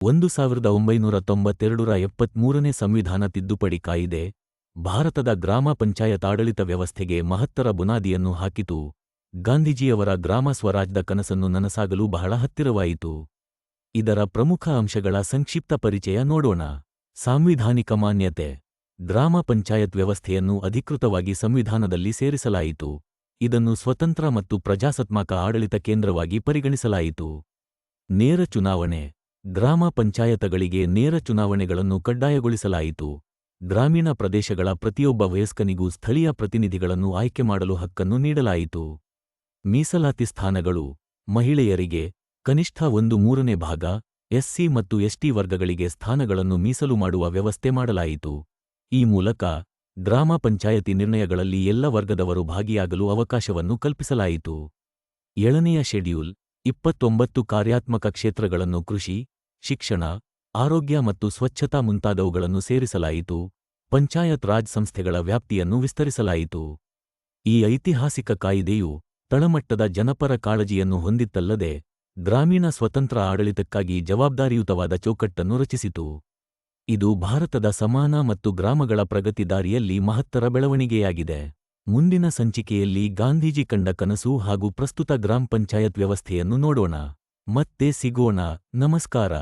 ಒಂದು ಸಾವಿರದ ಒಂಬೈನೂರ ತೊಂಬತ್ತೆರಡರ ಎಪ್ಪತ್ಮೂರನೇ ಸಂವಿಧಾನ ತಿದ್ದುಪಡಿ ಕಾಯಿದೆ, ಭಾರತದ ಗ್ರಾಮ ಪಂಚಾಯತ್ ಆಡಳಿತ ವ್ಯವಸ್ಥೆಗೆ ಮಹತ್ತರ ಬುನಾದಿಯನ್ನು ಹಾಕಿತು. ಗಾಂಧೀಜಿಯವರ ಗ್ರಾಮ ಸ್ವರಾಜ್ಯದ ಕನಸನ್ನು ನನಸಾಗಲು ಬಹಳ ಹತ್ತಿರವಾಯಿತು. ಇದರ ಪ್ರಮುಖ ಅಂಶಗಳ ಸಂಕ್ಷಿಪ್ತ ಪರಿಚಯ ನೋಡೋಣ. ಸಾಂವಿಧಾನಿಕ ಮಾನ್ಯತೆ. ಗ್ರಾಮ ಪಂಚಾಯತ್ ವ್ಯವಸ್ಥೆಯನ್ನು ಅಧಿಕೃತವಾಗಿ ಸಂವಿಧಾನದಲ್ಲಿ ಸೇರಿಸಲಾಯಿತು. ಇದನ್ನು ಸ್ವತಂತ್ರ ಮತ್ತು ಪ್ರಜಾಸತ್ಮಕ ಆಡಳಿತ ಕೇಂದ್ರವಾಗಿ ಪರಿಗಣಿಸಲಾಯಿತು. ನೇರ ಚುನಾವಣೆ. ಗ್ರಾಮ ಪಂಚಾಯತಗಳಿಗೆ ನೇರ ಚುನಾವಣೆಗಳನ್ನು ಕಡ್ಡಾಯಗೊಳಿಸಲಾಯಿತು. ಗ್ರಾಮೀಣ ಪ್ರದೇಶಗಳ ಪ್ರತಿಯೊಬ್ಬ ವಯಸ್ಕನಿಗೂ ಸ್ಥಳೀಯ ಪ್ರತಿನಿಧಿಗಳನ್ನು ಆಯ್ಕೆ ಮಾಡಲು ಹಕ್ಕನ್ನು ನೀಡಲಾಯಿತು. ಮೀಸಲಾತಿ ಸ್ಥಾನಗಳು, ಮಹಿಳೆಯರಿಗೆ ಕನಿಷ್ಠ ಒಂದು ಮೂರನೇ ಭಾಗ, ಎಸ್ಸಿ ಮತ್ತು ಎಸ್ಟಿ ವರ್ಗಗಳಿಗೆ ಸ್ಥಾನಗಳನ್ನು ಮೀಸಲು ಮಾಡುವ ವ್ಯವಸ್ಥೆ ಮಾಡಲಾಯಿತು. ಈ ಮೂಲಕ ಗ್ರಾಮ ಪಂಚಾಯತಿ ನಿರ್ಣಯಗಳಲ್ಲಿ ಎಲ್ಲ ವರ್ಗದವರು ಭಾಗಿಯಾಗಲು ಅವಕಾಶವನ್ನು ಕಲ್ಪಿಸಲಾಯಿತು. ಏಳನೆಯ ಶೆಡ್ಯೂಲ್ ಇಪ್ಪತ್ತೊಂಬತ್ತು ಕಾರ್ಯಾತ್ಮಕ ಕ್ಷೇತ್ರಗಳನ್ನು ಕೃಷಿ, ಶಿಕ್ಷಣ, ಆರೋಗ್ಯ ಮತ್ತು ಸ್ವಚ್ಛತಾ ಮುಂತಾದವುಗಳನ್ನು ಸೇರಿಸಲಾಯಿತು. ಪಂಚಾಯತ್ ರಾಜ್ ಸಂಸ್ಥೆಗಳ ವ್ಯಾಪ್ತಿಯನ್ನು ವಿಸ್ತರಿಸಲಾಯಿತು. ಈ ಐತಿಹಾಸಿಕ ಕಾಯಿದೆಯು ತಳಮಟ್ಟದ ಜನಪರ ಕಾಳಜಿಯನ್ನು ಹೊಂದಿತ್ತಲ್ಲದೆ, ಗ್ರಾಮೀಣ ಸ್ವತಂತ್ರ ಆಡಳಿತಕ್ಕಾಗಿ ಜವಾಬ್ದಾರಿಯುತವಾದ ಚೌಕಟ್ಟನ್ನು ರಚಿಸಿತು. ಇದು ಭಾರತದ ಸಮಾನ ಮತ್ತು ಗ್ರಾಮಗಳ ಪ್ರಗತಿ ದಾರಿಯಲ್ಲಿ ಮಹತ್ತರ ಬೆಳವಣಿಗೆಯಾಗಿದೆ. ಮುಂದಿನ ಸಂಚಿಕೆಯಲ್ಲಿ ಗಾಂಧೀಜಿ ಕಂಡ ಕನಸು ಹಾಗೂ ಪ್ರಸ್ತುತ ಗ್ರಾಮ ಪಂಚಾಯತ್ ವ್ಯವಸ್ಥೆಯನ್ನು ನೋಡೋಣ. ಮತ್ತೆ ಸಿಗೋಣ. ನಮಸ್ಕಾರ.